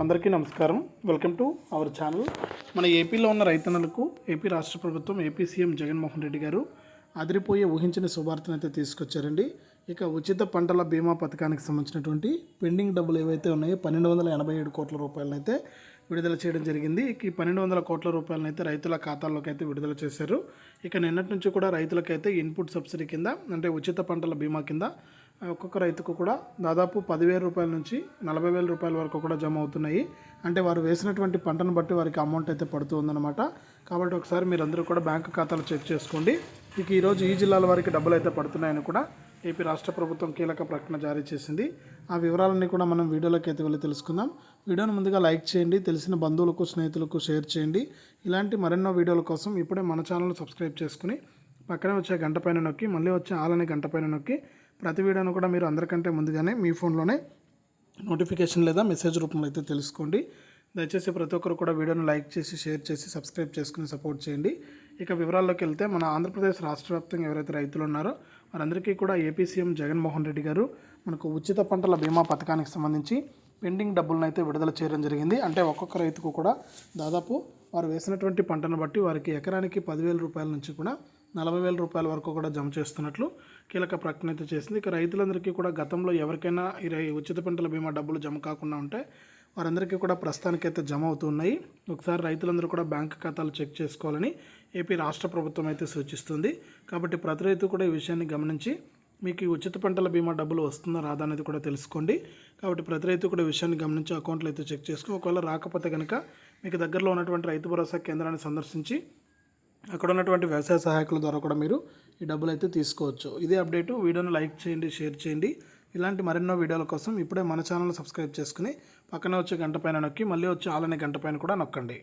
అందరికీ నమస్కారం. Welcome to our channel. మన ఏపీలో ఉన్న రైతన్నలకు ఏపీ రాష్ట్ర ప్రభుత్వం ఏపీ సీఎం జగన్మోహన్ రెడ్డి గారు అదిరిపోయే ఊహించిన శుభార్తను అయితే తీసుకొచ్చారండి. ఇక ఉచిత పంటల బీమా పథకానికి సంబంధించినటువంటి పెండింగ్ డబ్బులు ఏవైతే ఉన్నాయో పన్నెండు వందల ఎనభై ఏడు కోట్ల రూపాయలనైతే విడుదల చేయడం జరిగింది. ఈ పన్నెండు వందల కోట్ల రూపాయలనైతే రైతుల ఖాతాల్లోకి అయితే విడుదల చేశారు. ఇక నిన్నటి నుంచి కూడా రైతులకైతే ఇన్పుట్ సబ్సిడీ కింద అంటే ఉచిత పంటల బీమా కింద ఒక్కొక్క రైతుకు కూడా దాదాపు పదివేల రూపాయల నుంచి నలభై వేల రూపాయల వరకు కూడా జమ అవుతున్నాయి. అంటే వారు వేసినటువంటి పంటను బట్టి వారికి అమౌంట్ అయితే పడుతుందన్నమాట కాబట్టి ఒకసారి మీరందరూ కూడా బ్యాంకు ఖాతాలు చెక్ చేసుకోండి. ఇక ఈరోజు ఈ జిల్లాల వారికి డబ్బులు అయితే పడుతున్నాయని కూడా ఏపీ రాష్ట్ర ప్రభుత్వం కీలక ప్రకటన జారీ చేసింది. ఆ వివరాలన్నీ కూడా మనం వీడియోలోకి అయితే వెళ్ళి తెలుసుకుందాం. వీడియోను ముందుగా లైక్ చేయండి తెలిసిన బంధువులకు స్నేహితులకు షేర్ చేయండి. ఇలాంటి మరెన్నో వీడియోల కోసం ఇప్పుడే మన ఛానల్ సబ్స్క్రైబ్ చేసుకుని పక్కనే వచ్చే గంట పైన నొక్కి మళ్ళీ వచ్చే ఆలనే గంట పైన నొక్కి ప్రతి వీడియోను కూడా మీరు అందరికంటే ముందుగానే మీ ఫోన్లోనే నోటిఫికేషన్ లేదా మెసేజ్ రూపంలో అయితే తెలుసుకోండి. దయచేసి ప్రతి ఒక్కరు కూడా వీడియోను లైక్ చేసి షేర్ చేసి సబ్స్క్రైబ్ చేసుకుని సపోర్ట్ చేయండి. ఇక వివరాల్లోకి వెళ్తే మన ఆంధ్రప్రదేశ్ రాష్ట్ర వ్యాప్తంగా ఎవరైతే రైతులు ఉన్నారో వారందరికీ కూడా ఏపీ సీఎం జగన్మోహన్ రెడ్డి గారు మనకు ఉచిత పంటల బీమా పథకానికి సంబంధించి పెండింగ్ డబ్బులను అయితే విడుదల చేయడం జరిగింది. అంటే ఒక్కొక్క రైతుకు కూడా దాదాపు వారు వేసినటువంటి పంటను బట్టి వారికి ఎకరానికి పదివేల రూపాయల నుంచి కూడా నలభై వేల రూపాయల వరకు కూడా జమ చేస్తున్నట్లు కీలక ప్రకటన అయితే చేసింది. ఇక రైతులందరికీ కూడా గతంలో ఎవరికైనా ఈ ఉచిత పంటల బీమా డబ్బులు జమ కాకుండా ఉంటే వారందరికీ కూడా ప్రస్తుతానికైతే జమ అవుతున్నాయి. ఒకసారి రైతులందరూ కూడా బ్యాంక్ ఖాతాలు చెక్ చేసుకోవాలని ఏపీ రాష్ట్ర ప్రభుత్వం అయితే సూచిస్తుంది. కాబట్టి ప్రతి రైతు కూడా ఈ విషయాన్ని గమనించి మీకు ఈ ఉచిత పంటల బీమా డబ్బులు వస్తుందా రాదా అనేది కూడా తెలుసుకోండి. కాబట్టి ప్రతి రైతు కూడా విషయాన్ని గమనించి అకౌంట్లో అయితే చెక్ చేసుకో. ఒకవేళ రాకపోతే కనుక మీకు దగ్గరలో ఉన్నటువంటి రైతు భరోసా కేంద్రాన్ని సందర్శించి అక్కడ ఉన్నటువంటి వ్యవసాయ సహాయకుల ద్వారా కూడా మీరు ఈ డబ్బులు అయితే తీసుకోవచ్చు. ఇదే అప్డేటు. వీడియోను లైక్ చేయండి షేర్ చేయండి. ఇలాంటి మరెన్నో వీడియోల కోసం ఇప్పుడే మన ఛానల్ సబ్స్క్రైబ్ చేసుకుని పక్కనే వచ్చే గంట పైన నొక్కి మళ్ళీ వచ్చే ఆలనే గంట పైన కూడా నొక్కండి.